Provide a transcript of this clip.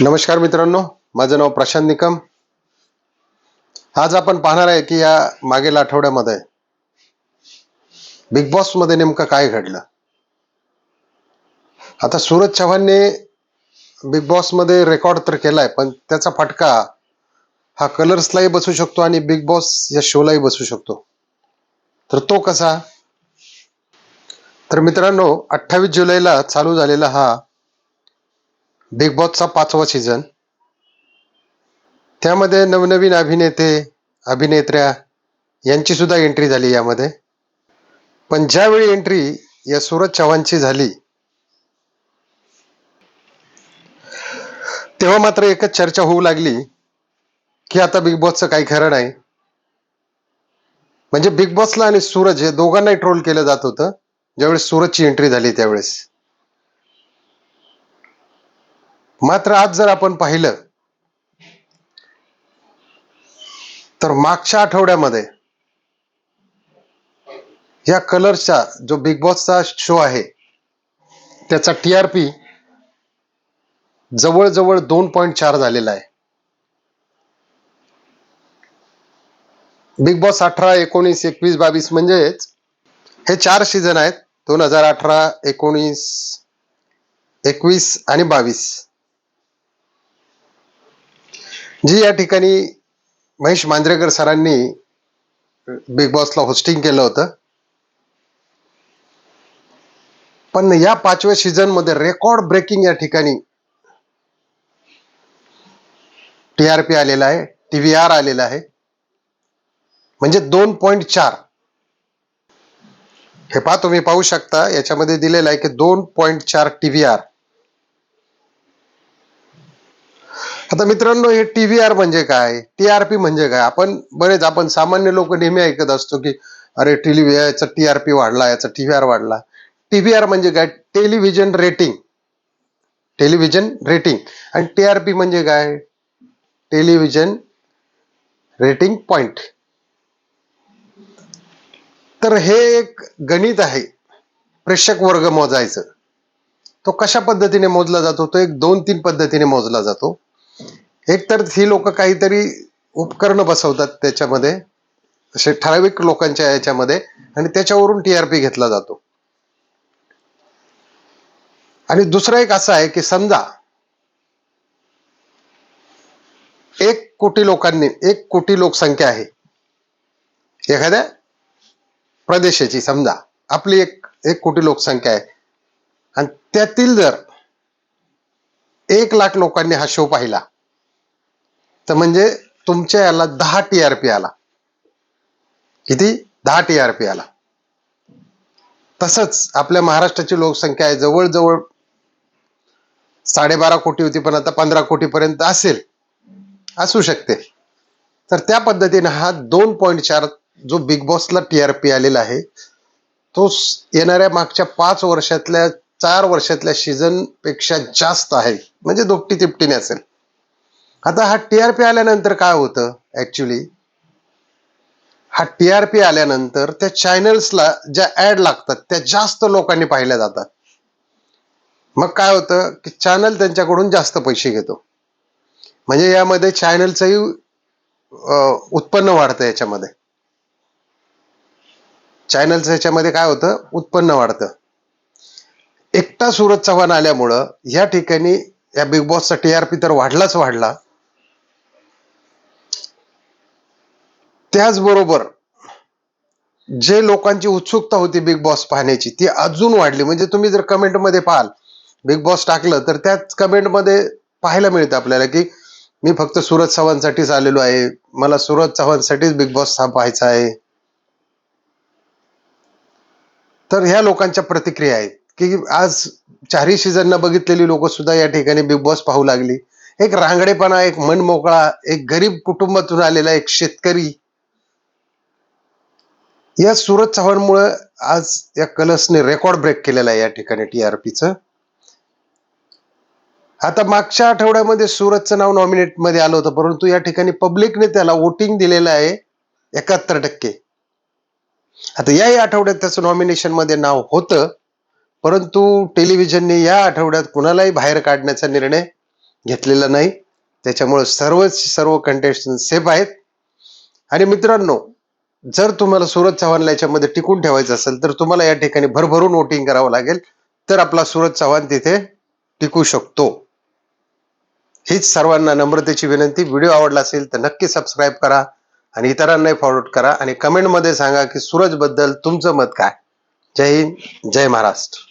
नमस्कार मित्रांनो माझं नाव प्रशांत निकम. आज आपण पाहणार आहे की या मागील आठवड्यामध्ये बिग बॉसमध्ये नेमकं काय घडलं? आता सूरज चव्हाणने बिग बॉसमध्ये रेकॉर्ड तर केलाय पण त्याचा फटका हा कलर्सलाही बसू शकतो आणि बिग बॉस या शोलाही बसू शकतो. तर तो कसा? तर मित्रांनो अठ्ठावीस जुलैला चालू झालेला हा बिग बॉसचा पाचवा सीझन त्यामध्ये नवनवीन अभिनेते अभिनेत्र्या यांची सुद्धा एंट्री झाली यामध्ये. पण ज्यावेळी एंट्री या सूरज चव्हाणची झाली तेव्हा मात्र एकच चर्चा होऊ लागली की आता बिग बॉसचं काही खरं नाही. म्हणजे बिग बॉसला आणि सूरज हे दोघांनाही ट्रोल केलं जात होतं ज्यावेळेस सूरजची एंट्री झाली त्यावेळेस. मात्र आज जर आपण पाहिलं तर मागच्या आठवड्यामध्ये या कलर्सचा जो बिग बॉसचा शो आहे त्याचा टी आर पी जवळजवळ दोन पॉईंट चार झालेला आहे. बिग बॉस अठरा एकोणीस एकवीस बावीस म्हणजेच हे चार सीझन आहेत दोन हजार अठरा एकोणीस एकवीस आणि बावीस. जी या ठिकाणी महेश मांजरेकर सरांनी बिग बॉसला होस्टिंग केलं होतं. पण या पाचव्या सीझनमध्ये रेकॉर्ड ब्रेकिंग या ठिकाणी टी आर पी आलेला आहे टी व्ही आर आलेला आहे. म्हणजे दोन पॉइंट चार. हे पहा तुम्ही पाहू शकता याच्यामध्ये दिलेलं आहे की दोन पॉइंट चार टी व्ही आर आता मित्रांनो हे टी व्ही आर म्हणजे काय? टी आर पी म्हणजे काय? आपण बरेच आपण सामान्य लोक नेहमी ऐकत असतो की अरे टीव्ही याचा टी आर पी वाढला याचा टी व्ही आर वाढला. टी व्ही आर म्हणजे काय? टेलिव्हिजन रेटिंग टेलिव्हिजन रेटिंग आणि टी आर पी म्हणजे काय? टेलिव्हिजन रेटिंग पॉइंट तर हे एक गणित आहे. प्रेक्षक वर्ग मोजायचं. तो कशा पद्धतीने मोजला जातो? तो एक दोन तीन पद्धतीने मोजला जातो. एक तर ही लोक काहीतरी उपकरण बसवतात त्याच्यामध्ये असे ठराविक लोकांच्या याच्यामध्ये आणि त्याच्यावरून टीआरपी घेतला जातो. आणि दुसरं एक असं आहे की समजा एक कोटी लोकांनी एक कोटी लोकसंख्या आहे. एखाद्या प्रदेशाची समजा आपली एक एक कोटी लोकसंख्या आहे. आणि त्यातील जर एक लाख लोकांनी हा शो पाहिला तर म्हणजे तुमच्या याला दहा टी आर पी आला. किती? दहा टी आर पी आला. तसंच आपल्या महाराष्ट्राची लोकसंख्या आहे जवळजवळ साडेबारा कोटी होती पण आता पंधरा कोटीपर्यंत असेल. असू शकते. तर त्या पद्धतीने हा दोन पॉईंट चार जो बिग बॉसला टी आर पी आलेला आहे तो येणाऱ्या मागच्या पाच वर्षातल्या चार वर्षातल्या सीझनपेक्षा जास्त आहे. म्हणजे दुपटी तिपटीने असेल. आता हा टी आर पी आल्यानंतर काय होतं? ऍक्च्युली हा टी आर पी आल्यानंतर त्या चॅनल्सला ज्या ऍड लागतात त्या जास्त लोकांनी पाहिल्या जातात. मग काय होतं की चॅनल त्यांच्याकडून जास्त पैसे घेतो. म्हणजे यामध्ये चॅनलचंही उत्पन्न वाढतं याच्यामध्ये. चॅनलचं याच्यामध्ये काय होतं? उत्पन्न वाढतं. एकटा सूरज चव्हाण आल्यामुळं या ठिकाणी या बिग बॉसचा पी तर वाढलाच वाढला. त्याचबरोबर जे लोकांची उत्सुकता होती बिग बॉस पाहण्याची ती अजून वाढली. म्हणजे तुम्ही जर कमेंटमध्ये पाहाल बिग बॉस टाकलं तर त्याच कमेंटमध्ये पाहायला मिळतं आपल्याला की मी फक्त सूरज चव्हाणसाठीच आलेलो आहे. मला सूरज चव्हाणसाठीच बिग बॉस पाहायचा आहे. तर ह्या लोकांच्या प्रतिक्रिया आहेत की आज चारही सीझनना बघितलेली लोक सुद्धा या ठिकाणी बिग बॉस पाहू लागली. एक रांगडेपणा एक मन मोकळा एक गरीब कुटुंबातून आलेला एक शेतकरी या सूरज चव्हाणमुळं आज या कलर्सने रेकॉर्ड ब्रेक केलेला आहे या ठिकाणी टी आर पीचं आता मागच्या आठवड्यामध्ये सूरजचं नाव नॉमिनेटमध्ये आलं होतं परंतु या ठिकाणी पब्लिकने त्याला वोटिंग दिलेलं आहे एकाहत्तर टक्के. आता याही आठवड्यात त्याचं नॉमिनेशनमध्ये नाव होतं परंतु टेलिव्हिजनने या आठवड्यात कुणालाही बाहेर काढण्याचा निर्णय घेतलेला नाही. त्याच्यामुळे सर्वच सर्व कंटेस्टंट सेफ आहेत. आणि मित्रांनो जर तुम्हाला सूरज चव्हाणला याच्यामध्ये टिकून ठेवायचं असेल तर तुम्हाला या ठिकाणी भरभरून वोटिंग करावं लागेल. तर आपला सूरज चव्हाण तिथे टिकू शकतो. हीच सर्वांना नम्रतेची विनंती. व्हिडिओ आवडला असेल तर नक्की सबस्क्राईब करा आणि इतरांनाही फॉरवर्ड करा. आणि कमेंटमध्ये सांगा की सूरजबद्दल तुमचं मत काय? जय हिंद जय महाराष्ट्र.